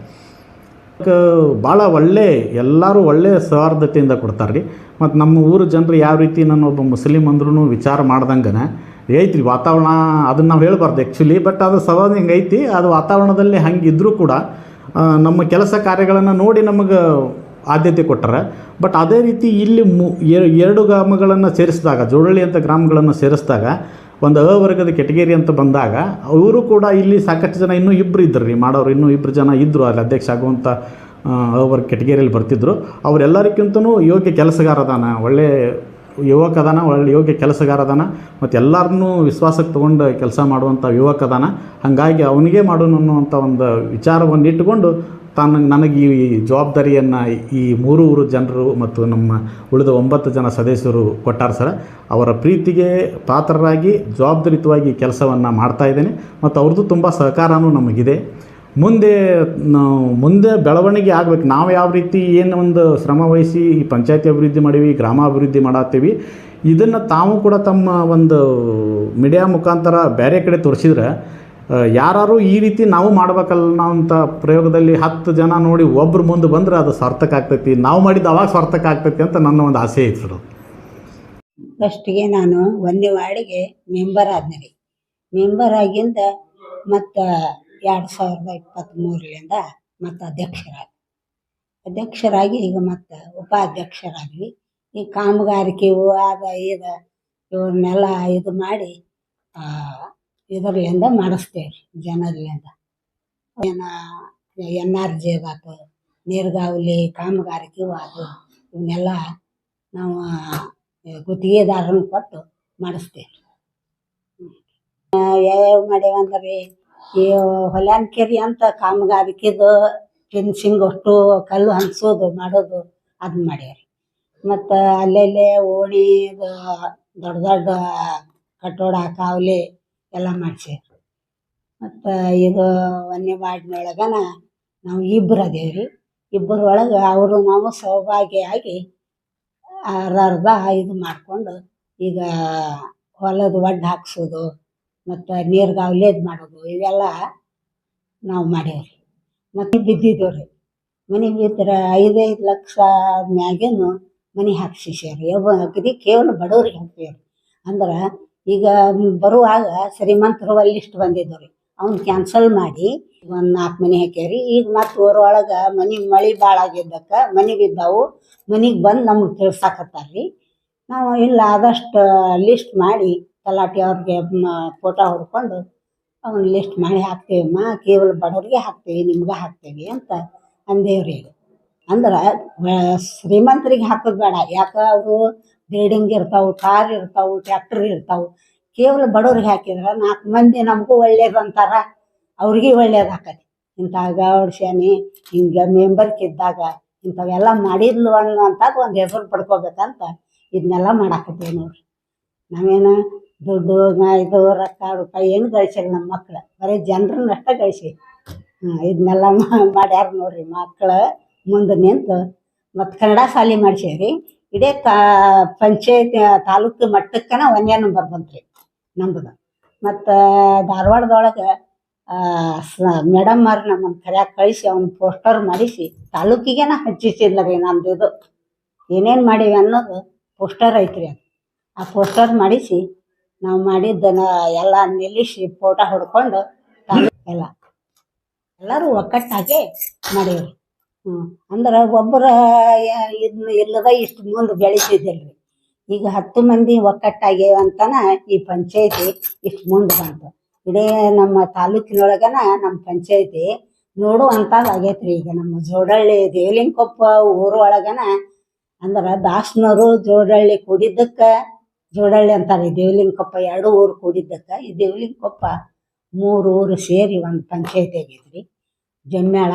ಭಾಳ ಒಳ್ಳೆ, ಎಲ್ಲರೂ ಒಳ್ಳೆ ಸೌಹಾರ್ದತೆಯಿಂದ ಕೊಡ್ತಾರೆ ರೀ ಮತ್ತು ನಮ್ಮ ಊರು ಜನರು ಯಾವ ರೀತಿ ನಾನು ಒಬ್ಬ ಮುಸ್ಲಿಂ ಅಂದ್ರೂ ವಿಚಾರ ಮಾಡ್ದಂಗೆ ಐತ್ರಿ ವಾತಾವರಣ ಅದನ್ನು ನಾವು ಹೇಳ್ಬಾರ್ದು ಆ್ಯಕ್ಚುಲಿ ಬಟ್ ಅದು ಸವಾಲ ಹಿಂಗೆ ಐತಿ, ಅದು ವಾತಾವರಣದಲ್ಲಿ ಹಂಗೆ ಇದ್ದರೂ ಕೂಡ ನಮ್ಮ ಕೆಲಸ ಕಾರ್ಯಗಳನ್ನು ನೋಡಿ ನಮಗೆ ಆದ್ಯತೆ ಕೊಟ್ಟರೆ. ಬಟ್ ಅದೇ ರೀತಿ ಇಲ್ಲಿ ಮು ಎರಡು ಗ್ರಾಮಗಳನ್ನು ಸೇರಿಸಿದಾಗ, ಜೋಡಳ್ಳಿ ಅಂತ ಗ್ರಾಮಗಳನ್ನು ಸೇರಿಸಿದಾಗ ಒಂದು ಅ ವರ್ಗದ ಕೆಟಗರಿ ಅಂತ ಬಂದಾಗ ಅವರು ಕೂಡ ಇಲ್ಲಿ ಸಾಕಷ್ಟು ಜನ ಇನ್ನೂ ಇಬ್ಬರು ಇದ್ದರು ರೀ, ಮಾಡೋರು ಇನ್ನೂ ಇಬ್ಬರು ಜನ ಇದ್ದರು, ಅಲ್ಲಿ ಅಧ್ಯಕ್ಷ ಆಗುವಂಥ ಅ ವರ್ಗ ಕೆಟಗರಿಯಲ್ಲಿ ಬರ್ತಿದ್ರು. ಅವರೆಲ್ಲರಿಗಿಂತನೂ ಯೋಗ್ಯ ಕೆಲಸಗಾರ ಅದಾನ ಒಳ್ಳೆ ಯುವಕ ಅದಾನ ಒಳ್ಳೆ ಯೋಗ್ಯ ಕೆಲಸಗಾರ ಅದಾನ ಮತ್ತು ಎಲ್ಲರನ್ನೂ ವಿಶ್ವಾಸಕ್ಕೆ ತೊಗೊಂಡು ಕೆಲಸ ಮಾಡುವಂಥ ಯುವಕ ಅದಾನ ಹಾಗಾಗಿ ಅವನಿಗೆ ಮಾಡೋಣ ಅನ್ನುವಂಥ ಒಂದು ವಿಚಾರವನ್ನು ಇಟ್ಟುಕೊಂಡು ತಾನು ನನಗೆ ಈ ಜವಾಬ್ದಾರಿಯನ್ನು ಈ ಮೂರು ಊರು ಜನರು ಮತ್ತು ನಮ್ಮ ಉಳಿದ ಒಂಬತ್ತು ಜನ ಸದಸ್ಯರು ಕೊಟ್ಟಾರ ಸರ್. ಅವರ ಪ್ರೀತಿಗೆ ಪಾತ್ರರಾಗಿ ಜವಾಬ್ದಾರಿತವಾಗಿ ಕೆಲಸವನ್ನು ಮಾಡ್ತಾ ಇದ್ದೇನೆ ಮತ್ತು ಅವ್ರದ್ದು ತುಂಬ ಸಹಕಾರನೂ ನಮಗಿದೆ. ಮುಂದೆ ಮುಂದೆ ಬೆಳವಣಿಗೆ ಆಗ್ಬೇಕು. ನಾವು ಯಾವ ರೀತಿ ಏನು ಒಂದು ಶ್ರಮ ಈ ಪಂಚಾಯತಿ ಅಭಿವೃದ್ಧಿ ಮಾಡೀವಿ ಗ್ರಾಮ ಅಭಿವೃದ್ಧಿ ಮಾಡತ್ತೀವಿ, ಇದನ್ನು ತಾವು ಕೂಡ ತಮ್ಮ ಒಂದು ಮೀಡಿಯಾ ಮುಖಾಂತರ ಬೇರೆ ಕಡೆ ತೋರಿಸಿದ್ರೆ ಯಾರು ಈ ರೀತಿ ನಾವು ಮಾಡ್ಬೇಕಲ್ಲ ಅಂತ ಪ್ರಯೋಗದಲ್ಲಿ ಹತ್ತು ಜನ ನೋಡಿ ಒಬ್ರು ಮುಂದೆ ಬಂದ್ರೆ ಅದು ಸಾರ್ಥಕ ಆಗ್ತೈತಿ. ನಾವು ಮಾಡಿದ್ದು ಅವಾಗ ಸಾರ್ಥಕ ಆಗ್ತೈತಿ ಅಂತ ನನ್ನ ಒಂದು ಆಸೆ ಐತೆ ಸರ್ ಫಸ್ಟಿಗೆ ನಾನು ಒಂದೇ ವಾರ್ಡಿಗೆ ಮೆಂಬರ್ ಆದ್ನಿ ರೀ ಮೆಂಬರ್ ಆಗಿಂದ ಮತ್ತು ಎರಡು ಸಾವಿರದ ಇಪ್ಪತ್ತ್ಮೂರರಿಂದ ಮತ್ತು ಅಧ್ಯಕ್ಷರಾಗಿ ಅಧ್ಯಕ್ಷರಾಗಿ ಈಗ ಮತ್ತು ಉಪಾಧ್ಯಕ್ಷರಾಗಿ ಈ ಕಾಮಗಾರಿಕೆ ಆದ, ಇದು ಇವ್ರನ್ನೆಲ್ಲ ಇದು ಮಾಡಿ ಇದರ್ಲಿಂದ ಮಾಡಿಸ್ತೇವೆ ಜನರಿಂದ ಏನು ಎನ್ ಆರ್ ಜಿ ಬಾತು, ನೀರ್ಗಾವಲಿ, ಕಾಮಗಾರಿಕೆ ಅದು ಇವನ್ನೆಲ್ಲ ನಾವು ಗುತ್ತಿಗೆದಾರನ ಕೊಟ್ಟು ಮಾಡಿಸ್ತೇವೆ ಯಾವ್ಯಾವ ಮಾಡ್ಯಾವ ಅಂದ್ರೆ ಈ ಹೊಲ್ಯಾನ್ ಕೆರಿ ಅಂತ ಕಾಮಗಾರಿಕೆದು, ಫಿನ್ಸಿಂಗ್ ಅಷ್ಟು ಕಲ್ಲು ಹಂಚೋದು ಮಾಡೋದು ಅದನ್ನ ಮಾಡ್ಯಾರ. ಮತ್ತು ಅಲ್ಲಲ್ಲೇ ಓಣಿದು, ದೊಡ್ಡ ದೊಡ್ಡ ಕಟ್ಟೋಡ, ಕಾವಲಿ ಎಲ್ಲ ಮಾಡ್ಸ್ಯಾರ ಮತ್ತು ಇದು ವನ್ಯವಾಡಿನೊಳಗನ ನಾವು ಇಬ್ರು ಅದೇವಿ ರೀ ಇಬ್ಬರ ಒಳಗೆ ಅವರು ನಾವು ಸೌಭಾಗ್ಯ ಆಗಿ ಅರ್ಧ ಇದು ಮಾಡಿಕೊಂಡು ಈಗ ಹೊಲದ ಒಡ್ಡು ಹಾಕ್ಸೋದು, ಮತ್ತು ನೀರ್ಗಾವಲಿದ್ ಮಾಡೋದು, ಇವೆಲ್ಲ ನಾವು ಮಾಡೇವ್ರಿ ಮತ್ತು ಬಿದ್ದಿದ್ದೇವೆ ರೀ ಮನೆ ಬಿದ್ದರೆ ಐದೈದು ಲಕ್ಷ ಮ್ಯಾಗೇನು ಮನೆ ಹಾಕ್ಸಿಸ್ಯಾರ. ಅಗದಿ ಕೇವಲ ಬಡವ್ರಿಗೆ ಹಾಕ್ಯಾರ ಅಂದ್ರೆ ಈಗ ಬರುವಾಗ ಶ್ರೀಮಂತರು ಲಿಸ್ಟ್ ಬಂದಿದ್ದು ರೀ. ಅವ್ನು ಕ್ಯಾನ್ಸಲ್ ಮಾಡಿ ಒಂದು ನಾಲ್ಕು ಮನೆ ಹಾಕ್ಯಾರಿ ಈಗ ಮತ್ತೆ ಊರೊಳಗೆ ಮನೆ ಮಳೆ ಭಾಳ ಆಗಿದ್ದಕ್ಕೆ ಮನೆ ಬಿದ್ದಾವು. ಮನೆಗೆ ಬಂದು ನಮ್ಗೆ ತಿಳ್ಸಾಕತ್ತಾರ ರೀ. ನಾವು ಇಲ್ಲ ಆದಷ್ಟು ಲಿಸ್ಟ್ ಮಾಡಿ ತಲಾಟಿ ಅವ್ರಿಗೆ ಫೋಟೋ ಹೊಡ್ಕೊಂಡು ಅವ್ನ ಲಿಸ್ಟ್ ಮಾಡಿ ಹಾಕ್ತೇವಮ್ಮ ಕೇವಲ ಬಡವ್ರಿಗೆ ಹಾಕ್ತೇವೆ, ನಿಮ್ಗೆ ಹಾಕ್ತೇವೆ ಅಂತ ಅಂದೇವ್ರಿ. ಅಂದ್ರೆ ಶ್ರೀಮಂತರಿಗೆ ಹಾಕೋದು ಬೇಡ. ಯಾಕೆ ಅವರು ಬಿಲ್ಡಿಂಗ್ ಇರ್ತಾವು, ಕಾರ್ ಇರ್ತಾವು, ಟ್ರ್ಯಾಕ್ಟರ್ ಇರ್ತಾವು. ಕೇವಲ ಬಡವ್ರಿಗೆ ಹಾಕಿದ್ರೆ ನಾಲ್ಕು ಮಂದಿ ನಮಗೂ ಒಳ್ಳೇದು ಅಂತಾರ, ಅವ್ರಿಗೆ ಒಳ್ಳೇದು ಹಾಕತಿ ಇಂಥ ಗೌಡ್ ಶಾನಿ ಹಿಂಗೆ ಮೆಂಬರ್ಕಿದ್ದಾಗ ಇಂಥವೆಲ್ಲ ಮಾಡಿದ್ಲು ಅನ್ನೋಂಥದ್ದು ಒಂದು ಹೆಸರು ಪಡ್ಕೋಬೇಕಂತ ಇದನ್ನೆಲ್ಲ ಮಾಡಾಕತ್ತೀವಿ ನೋಡ್ರಿ. ನಾವೇನು ದುಡ್ಡು ಇದು ರೊಕ್ಕ, ರೂಪಾಯಿ ಏನು ಗಳಿಸಿಲ್ಲ ನಮ್ಮ ಮಕ್ಳು. ಬರೀ ಜನರನ್ನ ಗಳಿಸಿ. ಹಾಂ ಇದನ್ನೆಲ್ಲ ಮಾಡ್ಯಾರ ನೋಡ್ರಿ ಮಕ್ಕಳು ಮುಂದೆ ನಿಂತು. ಮತ್ತು ಕನ್ನಡ ಶಾಲೆ ಮಾಡ್ಸೇರಿ ಇಡೀ ತಾ, ಪಂಚಾಯತ್, ತಾಲೂಕು ಮಟ್ಟಕ್ಕನ ಒಂದೇ ನಂಬರ್ ಬಂತ್ರಿ ನಮ್ದು. ಮತ್ತು ಧಾರವಾಡದೊಳಗೆ ಮೇಡಮ್ ಅವ್ರು ನಮ್ಮನ್ನು ಕರ್ಯಾಕ ಕಳಿಸಿ ಅವ್ನ ಪೋಸ್ಟರ್ ಮಾಡಿಸಿ ತಾಲೂಕಿಗೆನ ಹಚ್ಚಿಸಿಲ್ಲ ರೀ ನಮ್ದು ಇದು. ಏನೇನು ಮಾಡೀವಿ ಅನ್ನೋದು ಪೋಸ್ಟರ್ ಐತ್ರಿ ಆ ಪೋಸ್ಟರ್ ಮಾಡಿಸಿ ನಾವು ಮಾಡಿದ್ದನ್ನ ಎಲ್ಲ ನಿಲ್ಲಿಸಿ ಫೋಟೋ ಹೊಡ್ಕೊಂಡು ಎಲ್ಲ ಎಲ್ಲರೂ ಒಕ್ಕಟ್ಟಾಗೆ ಮಾಡೀವ್ರಿ. ಅಂದ್ರೆ ಒಬ್ಬರ ಇದನ್ನ ಇಲ್ಲದ ಇಷ್ಟು ಮುಂದೆ ಬೆಳಿತಿದ್ದಿಲ್ರಿ. ಈಗ ಹತ್ತು ಮಂದಿ ಒಕ್ಕಟ್ಟಾಗ್ಯವ ಅಂತನ ಈ ಪಂಚಾಯತಿ ಇಷ್ಟು ಮುಂದೆ ಬಂತು. ಇಡೀ ನಮ್ಮ ತಾಲೂಕಿನೊಳಗನ ನಮ್ಮ ಪಂಚಾಯತಿ ನೋಡುವಂಥದ್ದು ಆಗೈತ್ರಿ. ಈಗ ನಮ್ಮ ಜೋಡಳ್ಳಿ ದೇವಲಿಂಗಕೊಪ್ಪ ಊರು ಒಳಗನ ಅಂದ್ರೆ ದಾಸನವರು ಜೋಡಳ್ಳಿ ಕೂಡಿದ್ದಕ್ಕೆ ಜೋಡಳ್ಳಿ ಅಂತಾರೆ. ದೇವಲಿಂಗಕೊಪ್ಪ ಎರಡು ಊರು ಕೂಡಿದ್ದಕ್ಕೆ. ಈ ದೇವಲಿಂಗಕೊಪ್ಪ ಮೂರು ಊರು ಸೇರಿ ಒಂದು ಪಂಚಾಯತಿ ಆಗೈತ್ರಿ. ಜಮ್ಯಾಳ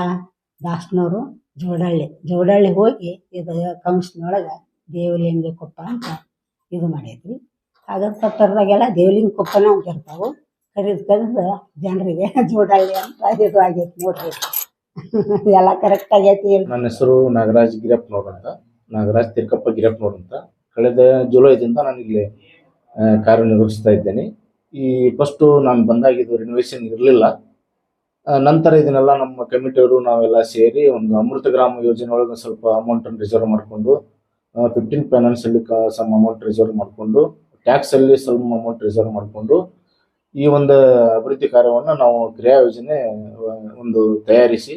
ದಾಸನವರು ಜೋಡಳ್ಳಿ ಜೋಡಳ್ಳಿ ಹೋಗಿ ಇದು ಕಂಸನೊಳಗೆ ದೇವಲಿಂಗ ಕೊಪ್ಪ ಅಂತ ಇದು ಮಾಡೈತ್ರಿ ಕಾಗದ ಪತ್ರದಾಗೆಲ್ಲ ದೇವಲಿಂಗಕೊಪ್ಪನ ಅಂತ ಇರ್ತಾವೆ. ಕರೆದು ಕರೆದು ಜನರಿಗೆ <laughs> ಜೋಡಳ್ಳಿ ಅಂತ ಇದು ಆಗೈತಿ ನೋಡ್ರಿ. <laughs> ಎಲ್ಲ ಕರೆಕ್ಟ್ ಆಗೈತಿ ನನ್ನ ಹೆಸರು ನಾಗರಾಜ್ ಗಿರಪ್ನವ್ರು ನೋಡಂತ ನಾಗರಾಜ್ ತಿರ್ಕಪ್ಪ ಗಿರಪ್ನವ್ರು ನೋಡಂತ ಕಳೆದ ಜುಲೈದಿಂದ ನಾನು ಇಲ್ಲಿ ಕಾರ್ಯನಿರ್ವಹಿಸ್ತಾ ಇದ್ದೇನೆ. ಈ ಫಸ್ಟು ನಾನು ಬಂದಾಗಿದ್ದು ರಿನೋವೇಶನ್ ಇರಲಿಲ್ಲ. ನಂತರ ಇದನ್ನೆಲ್ಲ ನಮ್ಮ ಕಮಿಟಿಯವರು ನಾವೆಲ್ಲ ಸೇರಿ ಒಂದು ಅಮೃತ ಗ್ರಾಮ ಯೋಜನೆ ಒಳಗೆ ಸ್ವಲ್ಪ ಅಮೌಂಟನ್ನು ರಿಸರ್ವ್ ಮಾಡಿಕೊಂಡು ಫಿಫ್ಟೀನ್ ಫೈನಾನ್ಸಲ್ಲಿ ಸಮ್ ಅಮೌಂಟ್ ರಿಸರ್ವ್ ಮಾಡಿಕೊಂಡು ಟ್ಯಾಕ್ಸಲ್ಲಿ ಸ್ವಲ್ಪ ಅಮೌಂಟ್ ರಿಸರ್ವ್ ಮಾಡಿಕೊಂಡು ಈ ಒಂದು ಅಭಿವೃದ್ಧಿ ಕಾರ್ಯವನ್ನು ನಾವು ಕ್ರಿಯಾ ಯೋಜನೆ ಒಂದು ತಯಾರಿಸಿ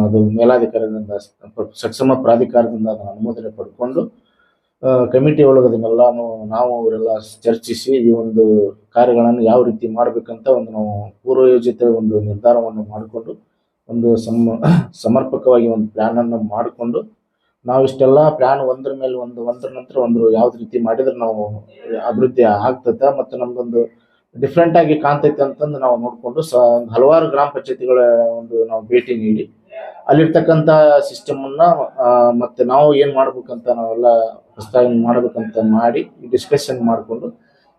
ಅದು ಮೇಲಾಧಿಕಾರಿಗಳಿಂದ ಸಕ್ಷಮ ಪ್ರಾಧಿಕಾರದಿಂದ ಅನುಮೋದನೆ ಪಡ್ಕೊಂಡು ಕಮಿಟಿ ಒಳಗೆ ನಾವು ಅವರೆಲ್ಲ ಚರ್ಚಿಸಿ ಈ ಒಂದು ಕಾರ್ಯಗಳನ್ನು ಯಾವ ರೀತಿ ಮಾಡಬೇಕಂತ ಒಂದು ನಾವು ಪೂರ್ವಯೋಜಿತ ಒಂದು ನಿರ್ಧಾರವನ್ನು ಮಾಡಿಕೊಂಡು, ಒಂದು ಸಮ, ಸಮರ್ಪಕವಾಗಿ ಒಂದು ಪ್ಲ್ಯಾನನ್ನು ಮಾಡಿಕೊಂಡು, ನಾವು ಇಷ್ಟೆಲ್ಲ ಪ್ಲ್ಯಾನ್ ಒಂದ್ರ ಮೇಲೆ ಒಂದು, ಒಂದ್ರ ನಂತರ ಒಂದು ಯಾವ್ದು ರೀತಿ ಮಾಡಿದ್ರೆ ನಾವು ಅಭಿವೃದ್ಧಿ ಆಗ್ತದೆ ಮತ್ತು ನಮ್ದೊಂದು ಡಿಫ್ರೆಂಟ್ ಆಗಿ ಕಾಣ್ತೈತೆ ಅಂತಂದು ನಾವು ನೋಡಿಕೊಂಡು ಹಲವಾರು ಗ್ರಾಮ ಪಂಚಾಯತಿಗಳ ಒಂದು ನಾವು ಭೇಟಿ ನೀಡಿ ಅಲ್ಲಿರ್ತಕ್ಕಂಥ ಸಿಸ್ಟಮನ್ನು ಮತ್ತೆ ನಾವು ಏನು ಮಾಡ್ಬೇಕಂತ ನಾವೆಲ್ಲ ಪ್ರಸ್ತಾವನೆ ಮಾಡ್ಬೇಕಂತ ಮಾಡಿ ಡಿಸ್ಕಷನ್ ಮಾಡಿಕೊಂಡು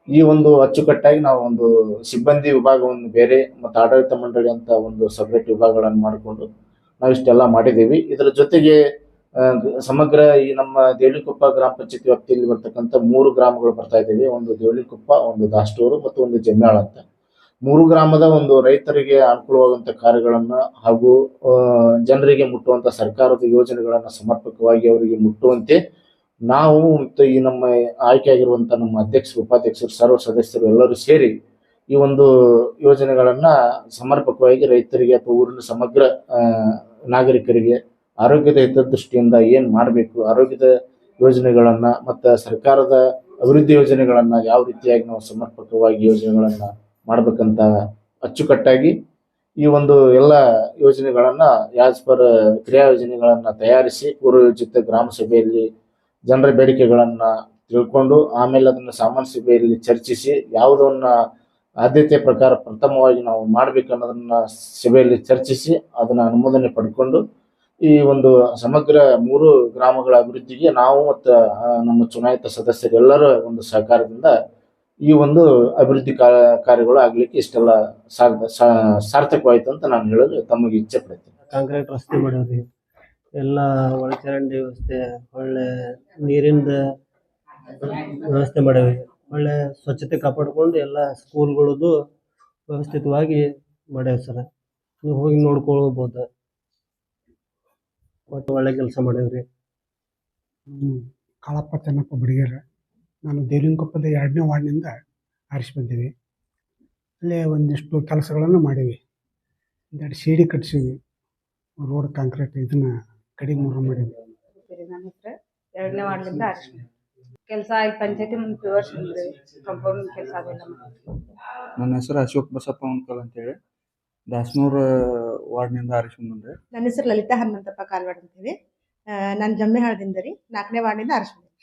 ಈ ಒಂದು ಅಚ್ಚುಕಟ್ಟಾಗಿ ನಾವು ಒಂದು ಸಿಬ್ಬಂದಿ ವಿಭಾಗವನ್ನು ಬೇರೆ ಮತ್ತು ಆಡಳಿತ ಮಂಡಳಿ ಅಂತ ಒಂದು ಸಪ್ರೇಟ್ ವಿಭಾಗಗಳನ್ನು ಮಾಡಿಕೊಂಡು ನಾವು ಇಷ್ಟೆಲ್ಲ ಮಾಡಿದ್ದೀವಿ. ಇದರ ಜೊತೆಗೆ ಸಮಗ್ರ ಈ ನಮ್ಮ ದೇವಳಿಕೊಪ್ಪ ಗ್ರಾಮ ಪಂಚಾಯತಿ ವ್ಯಾಪ್ತಿಯಲ್ಲಿ ಬರ್ತಕ್ಕಂಥ ಮೂರು ಗ್ರಾಮಗಳು ಬರ್ತಾ ಇದ್ದೀವಿ. ಒಂದು ದೇವಳಿಕೊಪ್ಪ ಒಂದು ದಾಸ್ಟೂರು ಮತ್ತು ಒಂದು ಜಮ್ಯಾಳ ಅಂತ. ಮೂರು ಗ್ರಾಮದ ಒಂದು ರೈತರಿಗೆ ಅನುಕೂಲವಾಗುವಂತ ಕಾರ್ಯಗಳನ್ನ ಹಾಗೂ ಜನರಿಗೆ ಮುಟ್ಟುವಂತ ಸರ್ಕಾರದ ಯೋಜನೆಗಳನ್ನ ಸಮರ್ಪಕವಾಗಿ ಅವರಿಗೆ ಮುಟ್ಟುವಂತೆ ನಾವು ಮತ್ತು ಈ ನಮ್ಮ ಆಯ್ಕೆಯಾಗಿರುವಂಥ ನಮ್ಮ ಅಧ್ಯಕ್ಷರು, ಉಪಾಧ್ಯಕ್ಷರು, ಸರ್ವ ಸದಸ್ಯರು ಎಲ್ಲರೂ ಸೇರಿ ಈ ಒಂದು ಯೋಜನೆಗಳನ್ನ ಸಮರ್ಪಕವಾಗಿ ರೈತರಿಗೆ ಅಥವಾ ಊರಿನ ಸಮಗ್ರ ನಾಗರಿಕರಿಗೆ ಆರೋಗ್ಯದ ಹಿತದೃಷ್ಟಿಯಿಂದ ಏನ್ ಮಾಡಬೇಕು, ಆರೋಗ್ಯದ ಯೋಜನೆಗಳನ್ನ ಮತ್ತು ಸರ್ಕಾರದ ಅಭಿವೃದ್ಧಿ ಯೋಜನೆಗಳನ್ನ ಯಾವ ರೀತಿಯಾಗಿ ನಾವು ಸಮರ್ಪಕವಾಗಿ ಯೋಜನೆಗಳನ್ನ ಮಾಡ್ಬೇಕಂತ ಅಚ್ಚುಕಟ್ಟಾಗಿ ಈ ಒಂದು ಎಲ್ಲ ಯೋಜನೆಗಳನ್ನ ಯಾಸ್ ಪರ್ ಕ್ರಿಯಾ ಯೋಜನೆಗಳನ್ನ ತಯಾರಿಸಿ ಪೂರ್ವಯೋಜಿತ ಗ್ರಾಮ ಸಭೆಯಲ್ಲಿ ಜನರ ಬೇಡಿಕೆಗಳನ್ನ ತಿಳ್ಕೊಂಡು ಆಮೇಲೆ ಅದನ್ನ ಸಾಮಾನ್ಯ ಸಭೆಯಲ್ಲಿ ಚರ್ಚಿಸಿ ಯಾವುದನ್ನ ಆದ್ಯತೆ ಪ್ರಕಾರ ಪ್ರಥಮವಾಗಿ ನಾವು ಮಾಡ್ಬೇಕು ಅನ್ನೋದನ್ನ ಸಭೆಯಲ್ಲಿ ಚರ್ಚಿಸಿ ಅದನ್ನ ಅನುಮೋದನೆ ಪಡ್ಕೊಂಡು ಈ ಒಂದು ಸಮಗ್ರ ಮೂರು ಗ್ರಾಮಗಳ ಅಭಿವೃದ್ಧಿಗೆ ನಾವು ಮತ್ತು ನಮ್ಮ ಚುನಾಯಿತ ಸದಸ್ಯರೆಲ್ಲರ ಒಂದು ಸಹಕಾರದಿಂದ ಈ ಒಂದು ಅಭಿವೃದ್ಧಿ ಕಾ- ಕಾರ್ಯಗಳು ಆಗ್ಲಿಕ್ಕೆ ಇಷ್ಟೆಲ್ಲ ಸಾರ್ಥಕವಾಯಿತು ಅಂತ ನಾನು ಹೇಳಲು ತಮಗೆ ಇಚ್ಛೆ ಪಡ್ತೀನಿ. ಕಾಂಕ್ರೀಟ್ ರಸ್ತೆ ಮಾಡ್ಯಾವ್ರಿ ಎಲ್ಲ ಒಳಚರಂಡಿ ವ್ಯವಸ್ಥೆ ಒಳ್ಳೆ ನೀರಿಂದ ವ್ಯವಸ್ಥೆ ಮಾಡೇವಿ ಒಳ್ಳೆ ಸ್ವಚ್ಛತೆ ಕಾಪಾಡಿಕೊಂಡು ಎಲ್ಲ ಸ್ಕೂಲ್ಗಳದ್ದು ವ್ಯವಸ್ಥಿತವಾಗಿ ಮಾಡ್ಯಾವ ಸರ. ನೀವು ಹೋಗಿ ನೋಡ್ಕೊಳ್ಬೋದು. ಒಟ್ಟು ಒಳ್ಳೆ ಕೆಲಸ ಮಾಡೇವ್ರಿ ಹ್ಮ್. ಕಾಳಪ್ಪ ಚೆನ್ನಪ್ಪ ಬಡಿಗೇರ. ನಾನು ದೇವಿಂಕೊಪ್ಪದ ಎರಡನೇ ವಾರ್ಡ್ನಿಂದ ಆರಿಸಿ ಬಂದೀವಿ. ಅಲ್ಲೇ ಒಂದಿಷ್ಟು ಕೆಲಸಗಳನ್ನು ಮಾಡೀವಿ. ಒಂದೆರಡು ಸಿಡಿ ಕಟ್ಸೀವಿ. ರೋಡ್ ಕಾಂಕ್ರೀಟ್ ಇದನ್ನು ಕಡಿಮೆ ಮಾಡೀವಿ. ಸರಿ ನನ್ನ ಹೆಸರು ಎರಡನೇ ವಾರ್ಡ್ನಿಂದ ಅರಿಶಿನ ಕೆಲಸ ಆಯ್ತು ಪಂಚಾಯತಿ ಮುಂದೆ ಕಂಪೌಂಡ್ ಕೆಲಸ ಅದೆಲ್ಲ ನನ್ನ ಹೆಸರು ಅಶೋಕ್ ಬಸಪ್ಪ ಉಣ್ಕಲ್ ಅಂತೇಳಿ. ದಾಸನೂರ್ ವಾರ್ಡ್ನಿಂದ ಆರಿಸಿ ಬಂದೆ ನನ್ನ ಹೆಸರು ಲಲಿತಾ ಹನುಮಂತಪ್ಪ ಕಾಲ್ವಾಡ್ ಅಂತೇಳಿ. ನಾನು ಜಮ್ಮೆಹಾಳದಿಂದ ರೀ. ನಾಲ್ಕನೇ ವಾರ್ಡ್ನಿಂದ ಆರಿಸ್ಕೊಂಡೆ